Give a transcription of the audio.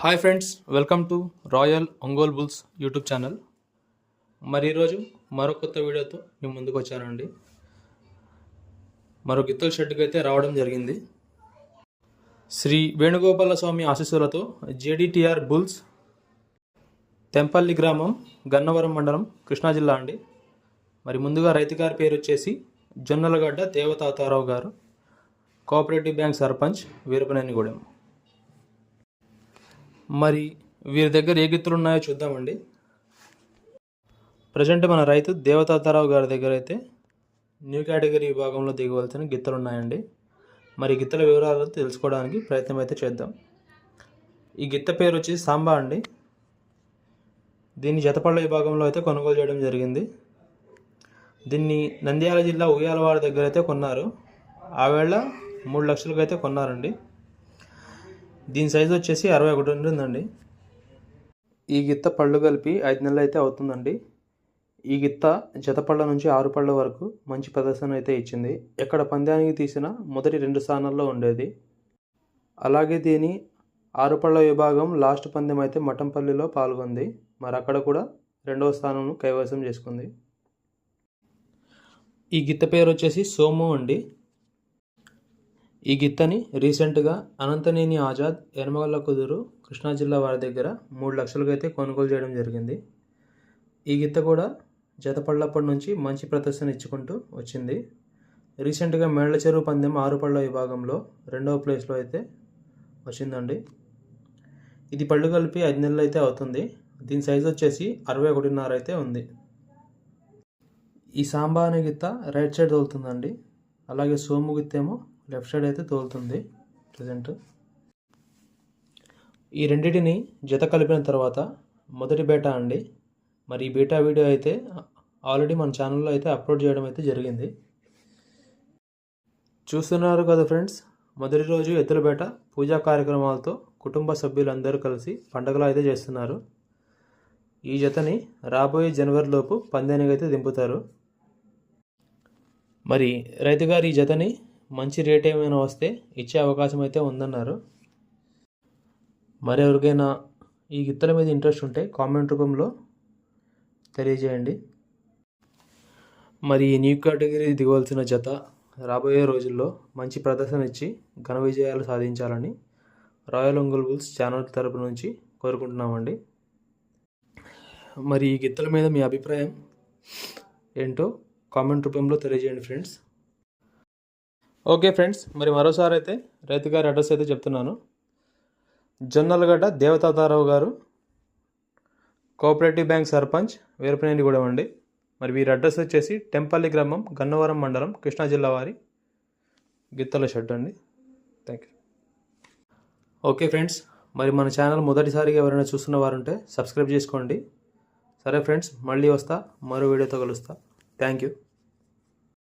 Hi friends welcome to royal Ongole bulls YouTube channel మరి ఈరోజు మరో కొత్త వీడియోతో మేము ముందుకు వచ్చానండి. మరో గిత్తల షెడ్కి అయితే రావడం జరిగింది. శ్రీ వేణుగోపాల స్వామి ఆశీస్సులతో జేడిటిఆర్ బుల్స్ తెంపల్లి గ్రామం గన్నవరం మండలం కృష్ణా జిల్లా అండి. మరి ముందుగా రైతు గారి పేరు వచ్చేసి జొన్నలగడ్డ దేవతాతారావు గారు. Cooperative bank sarpanch Veerapanenigudem. మరి వీరి దగ్గర ఏ గిత్తులు ఉన్నాయో చూద్దామండి. ప్రజెంట్ మన రైతు దేవతాతారావు గారి దగ్గర అయితే న్యూ కేటగిరీ విభాగంలో దిగవలసిన గిత్తలు ఉన్నాయండి. మరి గిత్తల వివరాలు తెలుసుకోవడానికి ప్రయత్నం అయితే చేద్దాం. ఈ గిత్త పేరు వచ్చి సాంబా అండి. దీన్ని జతపళ్ళ విభాగంలో అయితే కొనుగోలు చేయడం జరిగింది. దీన్ని నంద్యాల జిల్లా ఉయ్యాలవాడ దగ్గర అయితే కొన్నారు. ఆ వేళ మూడు లక్షలకు అయితే కొన్నారండి. దీని సైజు వచ్చేసి అరవై ఒకటి ఉంటుందండి ఈ గిత్త పళ్ళు కలిపి ఐదు నెలలు అయితే అవుతుందండి. ఈ గిత్త జతపళ్ళ నుంచి ఆరు పళ్ళ వరకు మంచి ప్రదర్శన అయితే ఇచ్చింది. ఎక్కడ పందానికి తీసిన మొదటి రెండు స్థానాల్లో ఉండేది. అలాగే దీని ఆరు పళ్ళ విభాగం లాస్ట్ పందెం అయితే మఠంపల్లిలో పాల్గొంది. మరి అక్కడ కూడా రెండవ స్థానం కైవసం చేసుకుంది. ఈ గిత్త పేరు వచ్చేసి సోము అండి. ఈ గిత్తని రీసెంట్గా అనంతనేని ఆజాద్ ఎనమగల్ల కుదురు కృష్ణా జిల్లా వారి దగ్గర మూడు లక్షలకు అయితే కొనుగోలు చేయడం జరిగింది. ఈ గిత్త కూడా జతపళ్ళప్పటి నుంచి మంచి ప్రదర్శన ఇచ్చుకుంటూ వచ్చింది. రీసెంట్గా మేళ్ళ చెరువు పందెం ఆరుపళ్ళ విభాగంలో రెండవ ప్లేస్లో అయితే వచ్చిందండి. ఇది పళ్ళు కలిపి ఐదు నెలలు అయితే అవుతుంది. దీని సైజు వచ్చేసి అరవై ఒకటిన్నర అయితే ఉంది. ఈ సాంబా అనే గిత్త రైట్ సైడ్ తోలుతుందండి. అలాగే సోము గిత్తేమో లెఫ్ట్ సైడ్ అయితే తోలుతుంది ప్రజెంట్ ఈ రెండింటిని జత కలిపిన తర్వాత మొదటి బేటా అండి. మరి ఈ బీటా వీడియో అయితే ఆల్రెడీ మన ఛానల్లో అయితే అప్లోడ్ చేయడం అయితే జరిగింది. చూస్తున్నారు కదా ఫ్రెండ్స్ మొదటి రోజు ఎద్దులబేట పూజా కార్యక్రమాలతో కుటుంబ సభ్యులందరూ కలిసి పండగలు అయితే చేస్తున్నారు. ఈ జతని రాబోయే జనవరిలోపు పందానికి అయితే దింపుతారు. మరి రైతుగారు ఈ జతని మంచి రేట్ ఏమైనా వస్తే ఇచ్చే అవకాశం అయితే ఉందన్నారు. మరి ఎవరికైనా ఈ గిత్తల మీద ఇంట్రెస్ట్ ఉంటే కామెంట్ రూపంలో తెలియజేయండి. మరి ఈ న్యూ కేటగిరీ దిగవలసిన జత రాబోయే రోజుల్లో మంచి ప్రదర్శన ఇచ్చి ఘన విజయాలు సాధించాలని రాయల్ ఒంగోల్ బుల్స్ ఛానల్ తరపు నుంచి కోరుకుంటున్నామండి. మరి ఈ గిత్తల మీద మీ అభిప్రాయం ఏంటో కామెంట్ రూపంలో తెలియజేయండి ఫ్రెండ్స్ ఓకే ఫ్రెండ్స్ మరి మరోసారి అయితే రైతు గారి అడ్రస్ అయితే చెప్తున్నాను. జొన్నలగడ్డ దేవతాతారావు గారు కోఆపరేటివ్ బ్యాంక్ సర్పంచ్ వీరపనేని కూడా అండి. మరి వీరి అడ్రస్ వచ్చేసి టెంపల్లి గ్రామం గన్నవరం మండలం కృష్ణా జిల్లా వారి గిత్తల షెడ్ అండి. థ్యాంక్ యూ ఓకే ఫ్రెండ్స్ మరి మన ఛానల్ మొదటిసారిగా ఎవరైనా చూస్తున్న వారుంటే సబ్స్క్రైబ్ చేసుకోండి. సరే ఫ్రెండ్స్ మళ్ళీ వస్తా మరో వీడియోతో కలుస్తా. Thank you